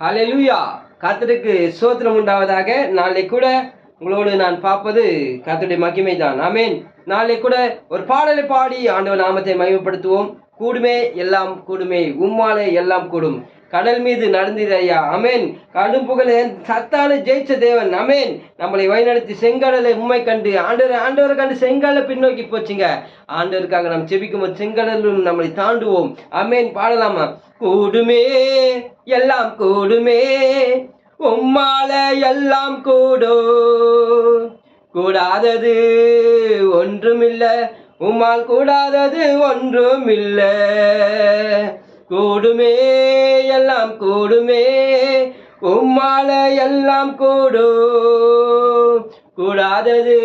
Hallelujah கத்தருக்கு சோத்திரம் உண்டாவதாக. நாளை கூட உங்களோடு நான் பார்ப்பது கத்தருடைய மகிமை தான் ஆமென் நாளை கூட ஒரு பாடலை பாடி ஆண்டவர் நாமத்தை மகிமைப்படுத்துவோம். கூடுமே எல்லாம் கூடுமே. உம்மாலே எல்லாம் கூடும். கடல் மீது நடந்தது ஐயா. அமேன். கடும் புகழ் சத்தான ஜெயிச்ச தேவன். அமேன். நம்மளை வழிநடத்தி செங்கடலை உண்மை கண்டு ஆண்டவர் ஆண்டவரை கண்டு செங்கடலை பின்னோக்கி போச்சுங்க. ஆண்டவருக்காக நாம் செபிக்கும் போது செங்கடலும் நம்மளை தாண்டுவோம். அமேன். பாடலாமா? கூடுமே எல்லாம் கூடுமே. உம்மால எல்லாம் கூடும் கூடாதது ஒன்றுமில்ல. உம்மால் கூடாதது ஒன்றுமில்ல. கூடுமே எல்லாம் கூடுமே. உம்மால எல்லாம் கூடும். கூடாதது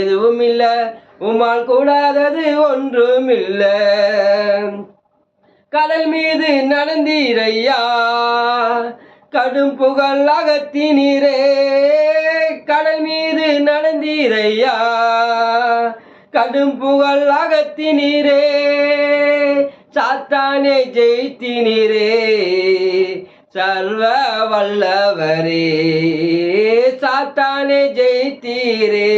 எதுவும் இல்ல உம்மால் கூடாதது ஒன்றும் இல்ல கடல் மீது நடந்தீரையா? கடும் புகழ் அகத்தினீரே. கடல் மீது நடந்தீரையா? கடும் புகழ் அகத்தினீரே. சாத்தானே ஜெயித்தினீரே சர்வ வல்லவரே. சாத்தானே ஜெயித்தீரே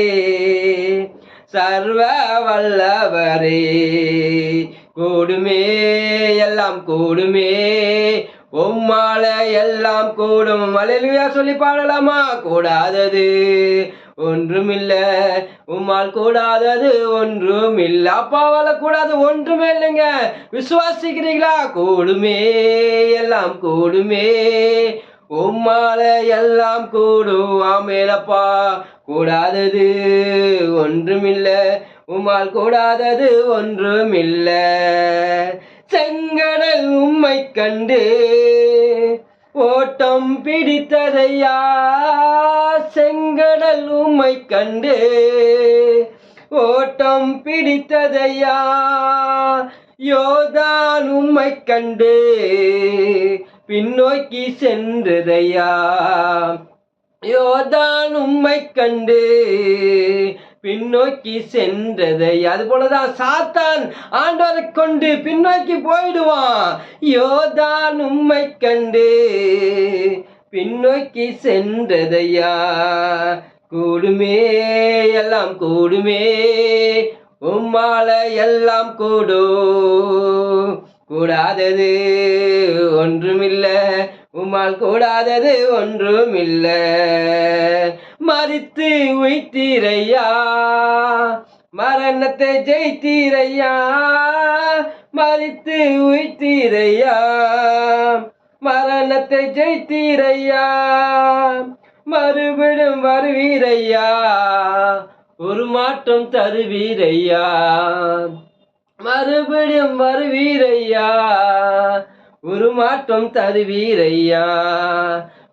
சர்வ வல்லவரே. கொடுமே எல்லாம் கூடுமே. உம்மால எல்லாம் கூடும். அலையிலுயா சொல்லி பாடலாமா? கூடாதது. ஒன்றுமில்ல. உம்மால் கூடாதது ஒன்றும் இல்ல அப்பாவால கூடாது ஒன்றுமே இல்லைங்க. விசுவாசிக்கிறீங்களா கூடுமே. எல்லாம் கூடுமே. உம்மால எல்லாம் கூடும். ஆமேலப்பா கூடாதது ஒன்றுமில்ல. உம்மால் கூடாதது ஒன்றுமில்லை. செங்கடல் உம்மை கண்டு ஓட்டம் பிடித்ததையா? செங்கடல் உம்மை கண்டு ஓட்டம் பிடித்ததையா? யோதான் உம்மை கண்டு பின்னோக்கி சென்றதையா? யோதான் உம்மை கண்டு பின்னோக்கி சென்றது அது போலதான் சாத்தான் ஆண்டவரை கொண்டு பின்னோக்கி போயிடுவான். யோதான் உம்மை கண்டு பின்னோக்கி சென்றதையா? கூடுமே எல்லாம் கூடுமே உம்மால எல்லாம் கூடும் கூடாதது ஒன்றுமில்ல உம்மால் கூடாதது ஒன்றுமில்லை. மறித்து உய்த்தீரையா? மரணத்தை ஜெயித்தீரையா? மறித்து உய்த்தீரையா? மரணத்தை ஜெயித்தீரையா? மறுபடும் வருவீரையா? ஒரு மாற்றம் தருவீரையா? மறுபடியும் வருவீரையா? ஒரு மாற்றம் தருவீரையா?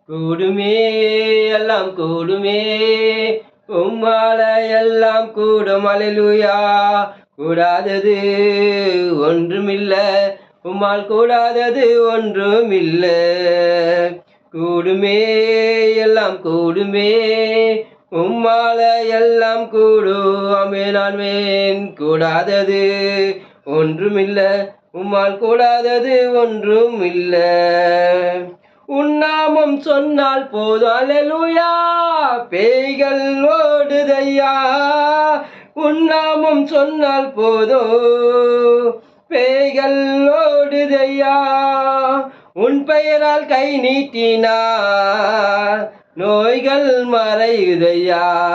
கூடுமே எல்லாம் கூடுமே. உம்மால எல்லாம் கூடும் அலையிலுயா. கூடாதது ஒன்றுமில்ல. உம்மால் கூடாதது ஒன்றுமில்ல. கூடுமே எல்லாம் கூடுமே. உம்மால எல்லாம் கூடும் அமேன் கூடாதது ஒன்றுமில்ல. உம்மால் கூடாதது ஒன்றும் இல்ல உன்னாமம் சொன்னால் போதும். அலலுயா பேய்கள் ஓடுதையா. உன்னாமம் சொன்னால் போதும். பேய்கள் ஓடுதையா. உன் பெயரால் கை நீட்டினார் நோய்கள் மறையுதையா.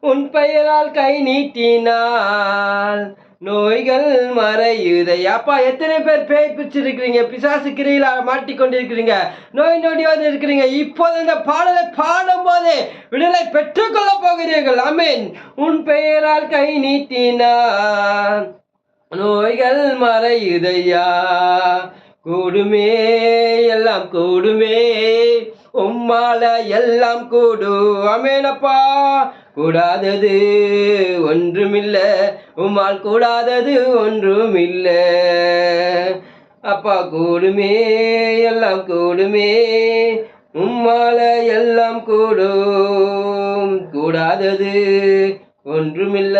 உன் பெயரால் கை நீட்டினால் நோய்கள் மறையுதையா அப்பா எத்தனை பேர் பேய் பிடிச்சிருக்கிறீங்க பிசாசு கிரையில மாட்டிக்கொண்டிருக்கிறீங்க. நோய் நொடியோடு இருக்கிறீங்க. இப்போது இந்த பாடலை பாடும்போது விடுதலை பெற்றுக்கொள்ள போகிறீர்கள். அமீன் உன் பெயரால் கை நீட்டினா நோய்கள் மறையுதையா? கூடுமே எல்லாம் கூடுமே. உம்மால எல்லாம் கூடும். அமேனப்பா கூடாதது ஒன்றுமில்ல. உம்மால் கூடாதது ஒன்றும் இல்லை அப்பா கூடுமே எல்லாம் கூடுமே. உம்மால எல்லாம் கூடும். கூடாதது ஒன்றுமில்ல.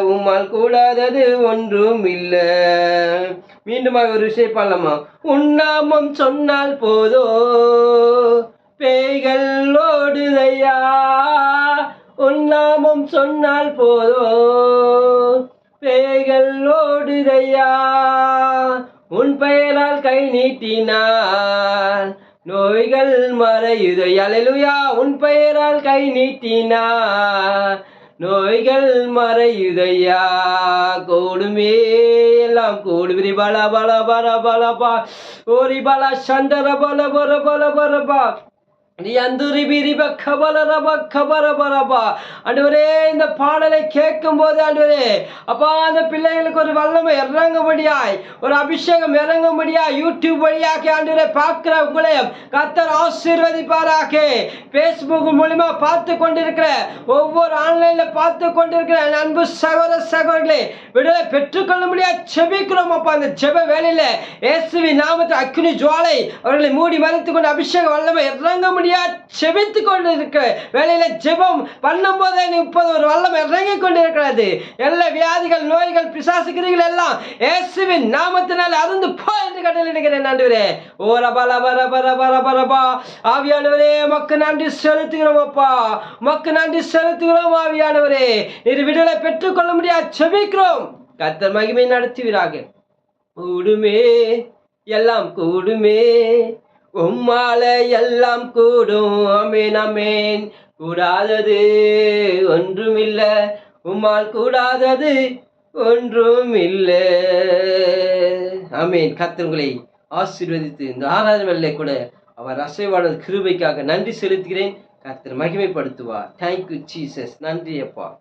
உம்மால் கூடாதது ஒன்றும் இல்லை மீண்டும் ஒரு விஷயம் பண்ணலாமா உன்னாமம் சொன்னால் போதோ பேய்கள் ஓடுதையா? உன் நாமம் சொன்னால் போதோ? பேய்கள் ஓடுதையா? உன் பெயரால் கை நீட்டினார் நோய்கள் மறையுதை. அலையுயா உன் பெயரால் கை நீட்டினார் நோய்கள் மறையுதையா? கூடுமே எல்லாம் கூடுவிரி பல பல பல பல பா. ஓரி பல சந்தர பல பல பல பல பா இந்த பாடலை கேட்கும் போது ஆண்டவரே அப்பா அந்த பிள்ளைகளுக்கு ஒரு வல்லமை இறங்கும்படியாய் ஒரு அபிஷேகம் இறங்கும்படியாய் யூடியூப் வழியாக ஆண்டவரே பார்க்கிற உங்களையும் கத்தர் ஆசீர்வதிப்பாராக. பேஸ்புக் மூலிமா பார்த்து கொண்டிருக்கிற ஒவ்வொரு ஆன்லைன்ல பார்த்து கொண்டிருக்கிற அன்பு சகோதர சகோதரர்களே விடுதலை பெற்றுக்கொள்ள முடியாது செபிக்கிறோம் அப்பா. அந்த செப வேலையில இயேசுவி நாமத்தை அக்னி ஜுவாலை அவர்களை மூடி மறைத்து கொண்டு அபிஷேக வல்லமை இறங்க முடியாது செபித்து கொண்டு இருக்க வேலையில ஜெபம் பண்ணும் போதே இப்போது ஒரு வல்லம் இறங்கி கொண்டிருக்கிறது. எல்லா வியாதிகள் நோய்கள் பிசாசுகிறீர்கள் எல்லாம் இயேசுவின் நாமத்தினால் அருந்து போ என்று கட்டளையிடுகிறேன் நன்றிவரே ஓ பல ரப ரப ரப ரப ரபா. ஆவியானவரே மக்கு நன்றி செலுத்துகிறோம் அப்பா. மக்கு நன்றி செலுத்துகிறோம் ஆவியானவரே. இது விடுதலை பெற்றுக்கொள்ள முடியாது. செபிக்கிறோம். கத்தர் மகிமை நடத்துவீராக. கூடுமே. எல்லாம் கூடுமே. உம்மாலே எல்லாம் கூடும். அமேன் அமேன் கூடாதது ஒன்றுமில்ல. உம்மால் கூடாதது ஒன்றும் இல்லை அமேன் கத்தவங்களை ஆசீர்வதித்து இந்த ஆராதனை கூட அவர் அசைவாளர் கிருபைக்காக நன்றி செலுத்துகிறேன். கர்த்தர் மகிமைப்படுத்துவார். தேங்க்யூ சீசஸ் நன்றி அப்பா.